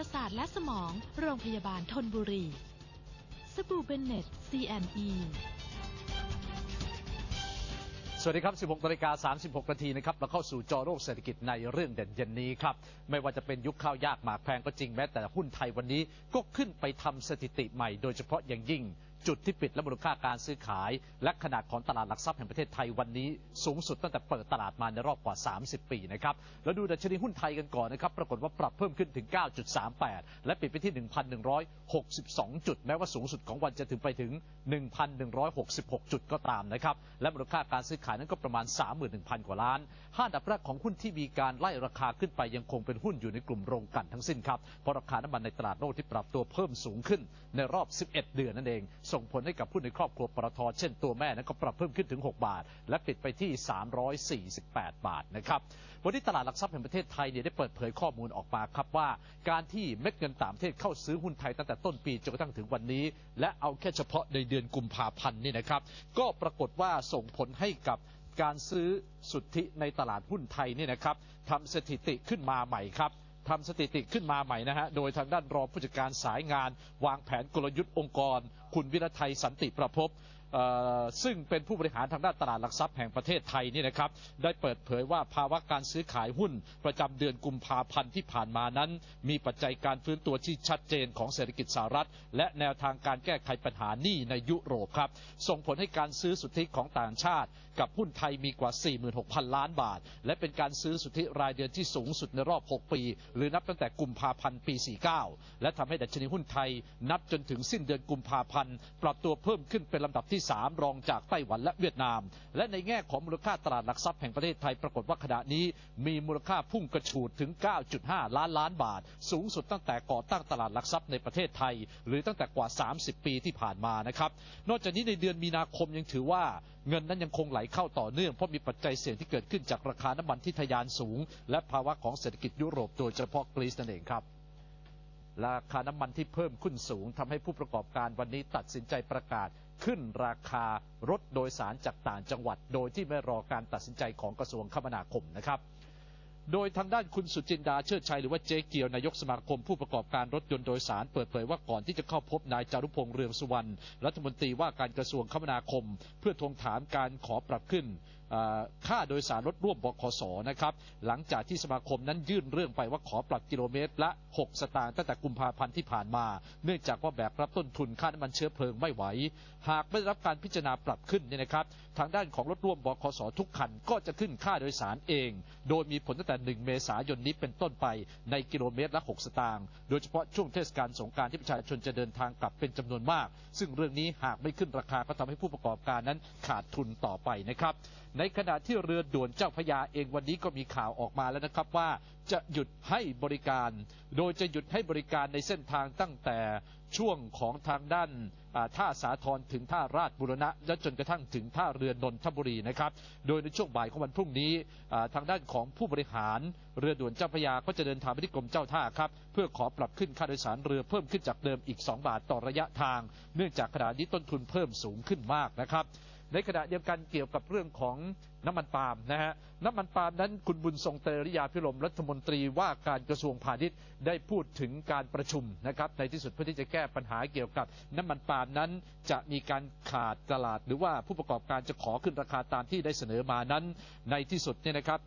ประสาทและสมอง โรงพยาบาลทนบุรี สบู่เบนเน็ต CME สวัสดีครับ 16นาฬิกา36นาทีนะครับ เราเข้าสู่จอโรคเศรษฐกิจในเรื่องเด่นเย็นนี้ครับ ไม่ว่าจะเป็นยุคข้าวยากหมากแพงก็จริงแม้แต่หุ้นไทยวันนี้ก็ขึ้นไปทำสถิติใหม่โดยเฉพาะอย่างยิ่ง จุดที่ปิดและมูลค่าการซื้อขาย และขนาดของตลาดหลักทรัพย์แห่งประเทศไทยวันนี้สูงสุดตั้งแต่เปิดตลาดมาในรอบกว่า 30 ปีนะครับแล้วดูดัชนีหุ้นไทยกันก่อนนะครับปรากฏว่าปรับเพิ่มขึ้นถึง 9.38 และปิดไปที่ 1,162 จุด แม้ว่าสูงสุดของวันจะถึงไปถึง 1,166 จุดก็ตามนะครับและมูลค่าการซื้อขายนั้นก็ประมาณ 31,000 กว่าล้านห้าดับแรกของหุ้นที่มีการไล่ราคาขึ้นไปยังคงเป็นหุ้นอยู่ในกลุ่มโรงกลั่นทั้งสิ้นครับเพราะราคาน้ำมันในตลาดโลกที่ปรับตัวเพิ่มสูงขึ้นในรอบ 11 เดือนนั่นเองส่งผลให้กับหุ้นในครอบครัวปตทเช่นตัวแม่นั้นก็ปรับเพิ่มขึ้นถึง 6 บาท และปิดไปที่ 348 บาทนะครับวันนี้ตลาดหลักทรัพย์แห่งประเทศไทยเนี่ยได้เปิดเผยข้อมูลออกมาครับว่า การที่เม็ดเงินต่างประเทศเข้าซื้อหุ้นไทยตั้งแต่ต้นปีจนกระทั่งถึงวันนี้ และเอาแค่เฉพาะในเดือนกุมภาพันธ์นี่นะครับ ก็ปรากฏว่าส่งผลให้กับการซื้อสุทธิในตลาดหุ้นไทยนี่นะครับทำสถิติขึ้นมาใหม่ครับ ทำสถิติขึ้นมาใหม่นะฮะ โดยทางด้านรองผู้จัดการสายงาน วางแผนกลยุทธ์องค์กร คุณวิรไทยสันติประพบ ซึ่งเป็นผู้บริหารทางด้านตลาดหลักทรัพย์แห่งประเทศไทยนี่นะครับ ได้เปิดเผยว่าภาวะการซื้อขายหุ้นประจำเดือนกุมภาพันธ์ที่ผ่านมานั้น มีปัจจัยการฟื้นตัวที่ชัดเจนของเศรษฐกิจสหรัฐ และแนวทางการแก้ไขปัญหาหนี้ในยุโรปครับ ส่งผลให้การซื้อสุทธิของต่างชาติ กับหุ้นไทยมีกว่า 46,000 ล้านบาท และเป็นการซื้อสุทธิรายเดือนที่สูงสุดในรอบ 6 ปี หรือนับตั้งแต่กุมภาพันธ์ปี 49 และทำให้ดัชนีหุ้นไทย นับจนถึงสิ้นเดือนกุมภาพันธ์ปรับตัวเพิ่มขึ้นเป็นลำดับที่3 รองจากไต้หวันและเวียดนาม และในแง่ของมูลค่าตลาดหลักทรัพย์แห่งประเทศไทยปรากฏว่าขณะนี้ มีมูลค่าพุ่งกระฉูดถึง 9.5 ล้านล้านบาท สูงสุดตั้งแต่ก่อตั้งตลาดหลักทรัพย์ในประเทศไทย หรือตั้งแต่กว่า 30 ปีที่ผ่านมานะครับนอกจากนี้ในเดือนมีนาคมยังถือว่าเงินนั้นยังคงไหลเข้าต่อเนื่องเพราะมีปัจจัยเสี่ยงที่เกิดขึ้นจากราคาน้ำมันที่ทะยานสูง และภาวะของเศรษฐกิจยุโรปโดยเฉพาะกรีซนั่นเองครับราคาน้ำมันที่เพิ่มขึ้นสูงทำให้ผู้ประกอบการวันนี้ตัดสินใจประกาศ ขึ้นราคารถโดยสารจากต่างจังหวัด โดยที่ไม่รอการตัดสินใจของกระทรวงคมนาคมนะครับ โดยทางด้านคุณสุจินดาเชิดชัยหรือว่าเจ๊เกียวนายกสมาคมผู้ประกอบการรถยนต์โดยสารเปิดเผยว่าก่อนที่จะเข้าพบนายจารุพงษ์เรืองสุวรรณรัฐมนตรีว่าการกระทรวงคมนาคม เพื่อทวงถามการขอปรับขึ้นค่าโดยสารรถร่วมบขสนะครับหลังจากที่สมาคมนั้นยื่นเรื่องไปว่าขอปรับกิโลเมตรละ 6 สตางค์ตั้งแต่กุมภาพันธ์ที่ผ่านมา เนื่องจากว่าแบกรับต้นทุนค่าน้ำมันเชื้อเพลิงไม่ไหว หากไม่ได้รับการพิจารณาปรับขึ้นเนี่ยนะครับ ทางด้านของรถร่วมบขสทุกคันก็จะขึ้นค่าโดยสารเอง โดยมีผลตั้งแต่1 เมษายนนี้เป็นต้นไปในกิโลเมตรละ 6 สตางค์ โดยเฉพาะช่วงเทศกาลสงการที่ประชาชนจะเดินทางกลับเป็นจำนวนมาก ซึ่งเรื่องนี้หากไม่ขึ้นราคาก็ทำให้ผู้ประกอบการนั้นขาดทุนต่อไปนะครับ ในขณะที่เรือด่วนเจ้าพยาเองวันนี้ก็มีข่าวออกมาแล้วนะครับว่า จะหยุดให้บริการ โดยจะหยุดให้บริการในเส้นทางตั้งแต่ช่วงของทางด้านท่าสาทรถึงท่าราชบุรณะ และจนกระทั่งถึงท่าเรือนนทบุรีนะครับ โดยในช่วงบ่ายของวันพรุ่งนี้ทางด้านของผู้บริหารเรือด่วนเจ้าพระยาก็จะเดินทางไปที่กรมเจ้าท่าครับ เพื่อขอปรับขึ้นค่าโดยสารเรือเพิ่มขึ้นจากเดิมอีก 2 บาทต่อระยะทาง เนื่องจากขณะนี้ต้นทุนเพิ่มสูงขึ้นมากนะครับ ในขณะเดียวกันเกี่ยวกับเรื่องของน้ำมันปาล์มนะฮะน้ำมันปาล์มนั้นคุณบุญทรงเตริยาพิรมรัฐมนตรีว่าการกระทรวงพาณิชย์ได้พูดถึงการประชุมนะครับในที่สุดเพื่อที่จะแก้ปัญหาเกี่ยวกับน้ำมันปาล์มนั้น จะมีการขาดตลาด หรือว่าผู้ประกอบการจะขอขึ้นราคาตามที่ได้เสนอมานั้น ในที่สุดเนี่ยนะครับ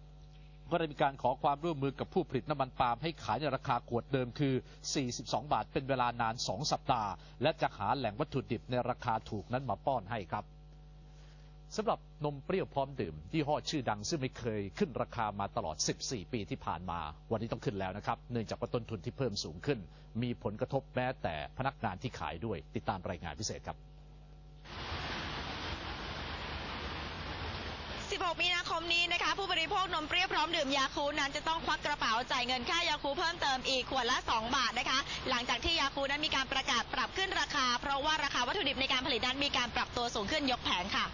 ก็ได้มีการขอความร่วมมือกับผู้ผลิตน้ำมันปาล์มให้ขายในราคาขวดเดิมคือ 42 บาท เป็นเวลานาน 2 สัปดาห์ และจะหาแหล่งวัตถุดิบในราคาถูกนั้นมาป้อนให้ครับ สำหรับนมเปรี้ยวพร้อมดื่มยี่ห้อชื่อดังซึ่งไม่เคยขึ้นราคามาตลอด 14 ปีที่ผ่านมา วันนี้ต้องขึ้นแล้วนะครับ เนื่องจากว่าต้นทุนที่เพิ่มสูงขึ้น มีผลกระทบแม้แต่พนักงานที่ขายด้วย ติดตามรายงานพิเศษครับ 16 มีนาคมนี้นะคะ ผู้บริโภคนมเปรี้ยวพร้อมดื่มยาคูนั้นจะต้องควักกระเป๋าจ่ายเงินค่ายาคูเพิ่มเติมอีกขวดละ 2 บาทนะคะ หลังจากที่ยาคูนั้นมีการประกาศปรับขึ้นราคา เพราะว่าราคาวัตถุดิบในการผลิตนั้นมีการปรับตัวสูงขึ้นยกแผงค่ะ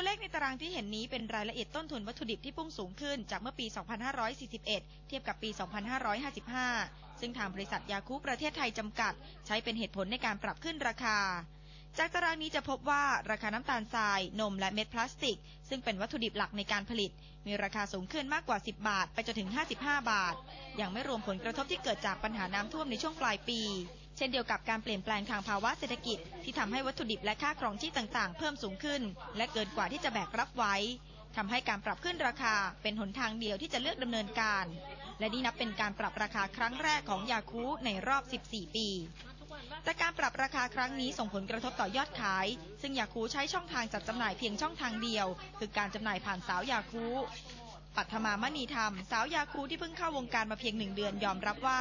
ตัวเลขในตารางที่เห็นนี้เป็นรายละเอียดต้นทุนวัตถุดิบที่พุ่งสูงขึ้นจากเมื่อปี 2541 เทียบกับปี 2555 ซึ่งทางบริษัทยาคูประเทศไทยจำกัด ใช้เป็นเหตุผลในการปรับขึ้นราคา จากตารางนี้จะพบว่าราคาน้ำตาลทราย นมและเม็ดพลาสติก ซึ่งเป็นวัตถุดิบหลักในการผลิต มีราคาสูงขึ้นมากกว่า 10 บาท ไปจนถึง 55 บาท ยังไม่รวมผลกระทบที่เกิดจากปัญหาน้ำท่วมในช่วงปลายปี เช่นเดียวกับการเปลี่ยนแปลงทางภาวะเศรษฐกิจที่ทำให้วัตถุดิบและค่าครองชีพต่างๆ เพิ่มสูงขึ้น และเกินกว่าที่จะแบกรับไว้ทำให้การปรับขึ้นราคาเป็นหนทางเดียวที่จะเลือกดำเนินการ และนี่นับเป็นการปรับราคาครั้งแรกของยาคูในรอบ 14 ปีแต่การปรับราคาครั้งนี้ส่งผลกระทบต่อยอดขาย ซึ่งยาคูใช้ช่องทางจัดจำหน่ายเพียงช่องทางเดียว คือการจำหน่ายผ่านสาวยาคูปัทมามณีธรรม สาวยาคูที่เพิ่งเข้าวงการมาเพียงหนึ่งเดือนยอมรับว่า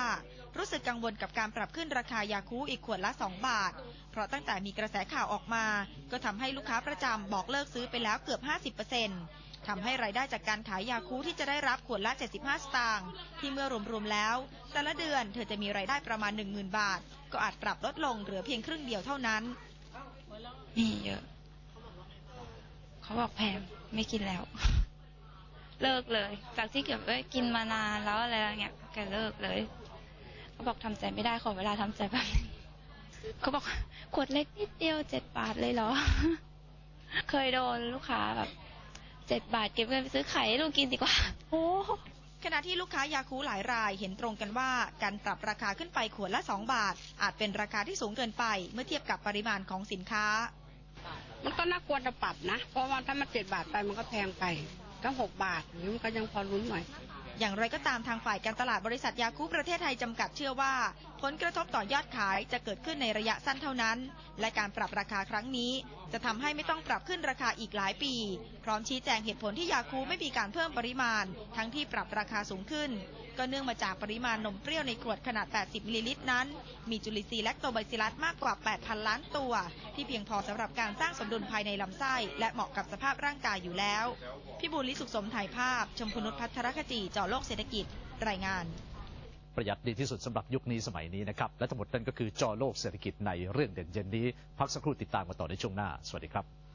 รู้สึกกังวลกับการปรับขึ้นราคายาคูอีกขวดละ 2 บาท เพราะตั้งแต่มีกระแสข่าวออกมา ก็ทำให้ลูกค้าประจำบอกเลิกซื้อไปแล้วเกือบ 50%ทำให้รายได้จากการขายยาคูที่จะได้รับขวดละ 75 สตางค์ที่เมื่อรวมๆแล้ว แต่ละเดือนเธอจะมีรายได้ประมาณ 10,000 บาท ก็อาจปรับลดลงเหลือเพียงครึ่งเดียวเท่านั้นมีเยอะ เขาบอกแพงไม่กินแล้ว เลิกเลย จากที่เก็บไว้กินมานานแล้วอะไรอย่างเงี้ยแกเลิกเลยเขา บอกทำใจไม่ได้ขอเวลาทำใจแป๊บนึงเขาบอกขวดเล็กนิดเดียวเจ็ดบาทเลยเหรอ เคยโดนลูกค้าแบบเจ็ดบาทเก็บเงินไปซื้อไข่ให้ลูกกินดีกว่า โอ้ขณะที่ลูกค้ายาคูหลายรายเห็นตรงกันว่าการปรับราคาขึ้นไปขวดละ 2 บาท อาจเป็นราคาที่สูงเกินไป เมื่อเทียบกับปริมาณของสินค้า มันก็น่าควรจะปรับนะ เพราะว่าถ้ามันเจ็ดบาทไปมันก็แพงไปถ้าหกบาทอย่างนี้มันก็ยังพอรุ้นหน่อย อย่างไรก็ตามทางฝ่ายการตลาดบริษัทยาคูประเทศไทยจำกัดเชื่อว่า ผลกระทบต่อยอดขายจะเกิดขึ้นในระยะสั้นเท่านั้น และการปรับราคาครั้งนี้ จะทำให้ไม่ต้องปรับขึ้นราคาอีกหลายปี พร้อมชี้แจงเหตุผลที่ยาคูไม่มีการเพิ่มปริมาณ ทั้งที่ปรับราคาสูงขึ้น ก็เนื่องมาจากปริมาณนมเปรี้ยวในขวดขนาด 80 มิลลิลิตรนั้น มีจุลินทรีย์แลคโตไบซิลัสมากกว่า 8,000 ล้านตัว ที่เพียงพอสำหรับการสร้างสมดุลภายในลำไส้ และเหมาะกับสภาพร่างกายอยู่แล้วพี่บุญลิสุขสมถ่ายภาพ ชมพนุษพัทรคจีจ่อโลกเศรษฐกิจ รายงานประหยัดดีที่สุดสำหรับยุคนี้สมัยนี้นะครับ และทั้งหมดนั่นก็คือจอโลกเศรษฐกิจในเรื่องเด่นเย็นนี้ พักสักครู่ติดตามกันต่อในช่วงหน้า สวัสดีครับ